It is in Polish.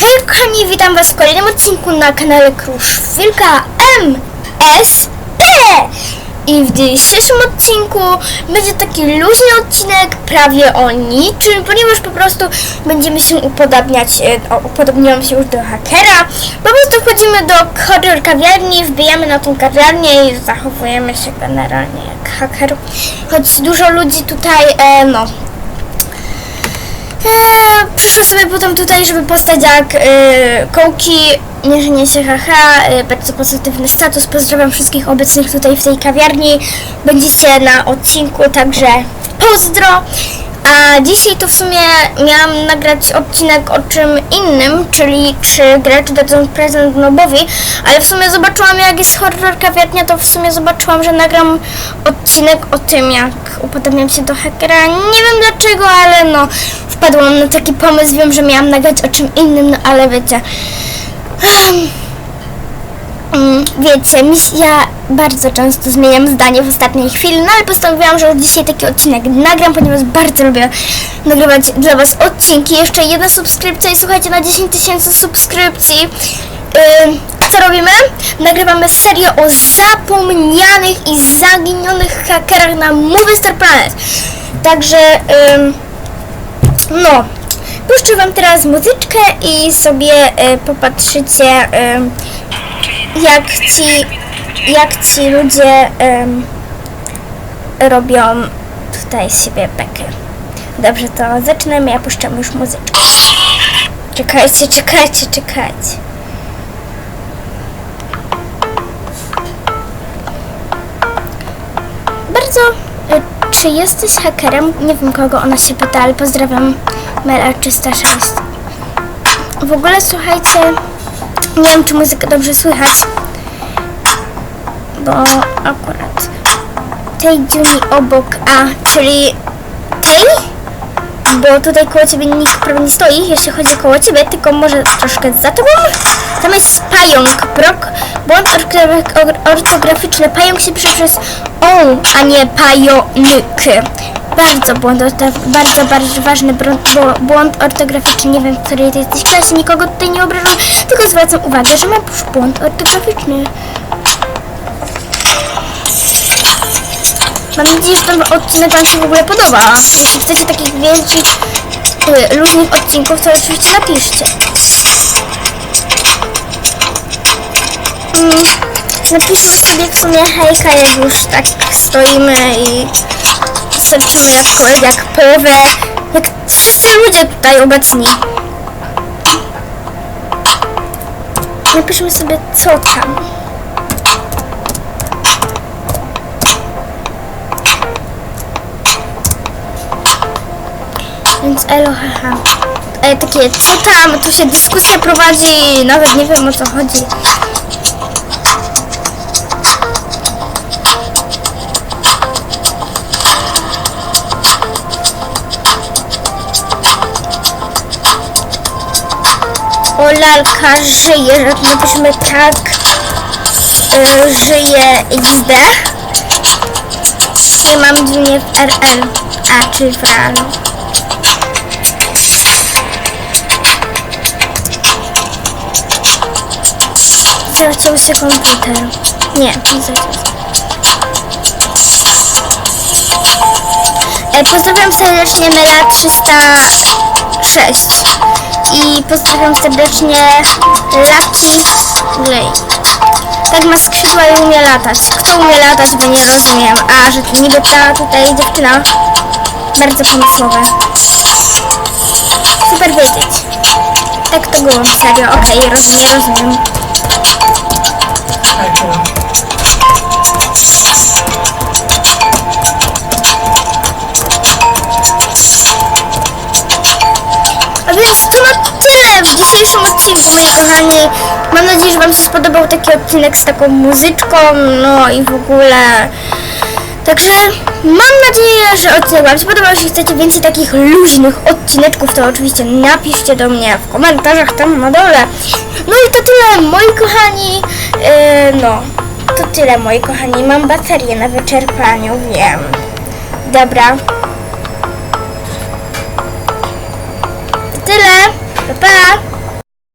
Hej kochani, witam was w kolejnym odcinku na kanale Kruszwilka MSP I w dzisiejszym odcinku będzie taki luźny odcinek prawie o niczym, ponieważ po prostu będziemy się upodabniać, e, upodobniłam się już do hakera. Po prostu wchodzimy do horror kawiarni, wbijamy na tą kawiarnię i zachowujemy się generalnie jak haker. Choć dużo ludzi tutaj, e, no, Przyszło sobie potem tutaj, żeby postać jak e, kołki, nie że nie się haha, e, bardzo pozytywny status. Pozdrawiam wszystkich obecnych tutaj w tej kawiarni. Będziecie na odcinku, także pozdro. A dzisiaj to w sumie miałam nagrać odcinek o czym innym, czyli czy gracze dadzą prezent Nobowi, ale w sumie zobaczyłam jak jest horror kawiarnia, to w sumie zobaczyłam, że nagram odcinek o tym jak upodobniam się do hakera. Nie wiem dlaczego, ale no wpadłam na taki pomysł, wiem, że miałam nagrać o czym innym, no ale wiecie. Mm, Wiecie, ja bardzo często zmieniam zdanie w ostatniej chwili, no ale postanowiłam, że już dzisiaj taki odcinek nagram, ponieważ bardzo lubię nagrywać dla Was odcinki. Jeszcze jedna subskrypcja i słuchajcie, na 10 tysięcy subskrypcji. Ym, co robimy? Nagrywamy serię o zapomnianych i zaginionych hakerach na Movie Star Planet. Także, ym, no, puszczę Wam teraz muzyczkę i sobie y, popatrzycie, ym, jak ci, jak ci ludzie ym, robią tutaj z siebie bekę. Dobrze, to zaczynamy, ja puszczam już muzyczkę. Czekajcie, czekajcie, czekajcie. Bardzo. Czy jesteś hakerem? Nie wiem kogo ona się pyta, ale pozdrawiam Mela 306. W ogóle słuchajcie, nie wiem czy muzykę dobrze słychać, bo akurat tej dziuni obok A, czyli tej, bo tutaj koło ciebie nikt prawie nie stoi, jeśli chodzi koło ciebie, tylko może troszkę za tobą. Tam jest pająk, brok, błąd ortogra- or- ortograficzny. Pająk się pisze przez o, a nie pajonyk. Bardzo błąd, bardzo, bardzo ważny błąd ortograficzny. Nie wiem, w której ty jesteś klasie, nikogo tutaj nie obrażam, tylko zwracam uwagę, że mam błąd ortograficzny. Mam nadzieję, że ten odcinek Wam się w ogóle podoba. Jeśli chcecie takich większych, y, luźnych odcinków, to oczywiście napiszcie. Mm, napiszmy sobie w sumie hejka, jak już tak stoimy i serczymy jak, jak połowę, jak wszyscy ludzie tutaj obecni. Napiszmy sobie co tam. Więc elo, haha. E, takie, co tam, tu się dyskusja prowadzi, nawet nie wiem o co chodzi. O lalka żyje, napiszmy tak, e, żyje XD. I mam dźwignię w RL, a czyli w realu. Zaciął się komputer. Nie, nie się. E, pozdrawiam serdecznie Mela 306 i pozdrawiam serdecznie Lucky Lay. Tak ma skrzydła i umie latać. Kto umie latać, by nie rozumiem. A, że niby ta tutaj dziewczyna bardzo pomysłowe. Super wiedzieć. Tak to było, serio. Okej, rozumiem, rozumiem. A więc to na tyle w dzisiejszym odcinku, moi kochani. Mam nadzieję, że Wam się spodobał taki odcinek z taką muzyczką, no i w ogóle. Także mam nadzieję, że odcinek Wam się podobał. Jeśli chcecie więcej takich luźnych odcineczków, to oczywiście napiszcie do mnie w komentarzach tam na dole. No i to tyle, moi kochani. Yy, no, to tyle, moi kochani. Mam baterię na wyczerpaniu, wiem. Dobra. Tyle. Pa, pa.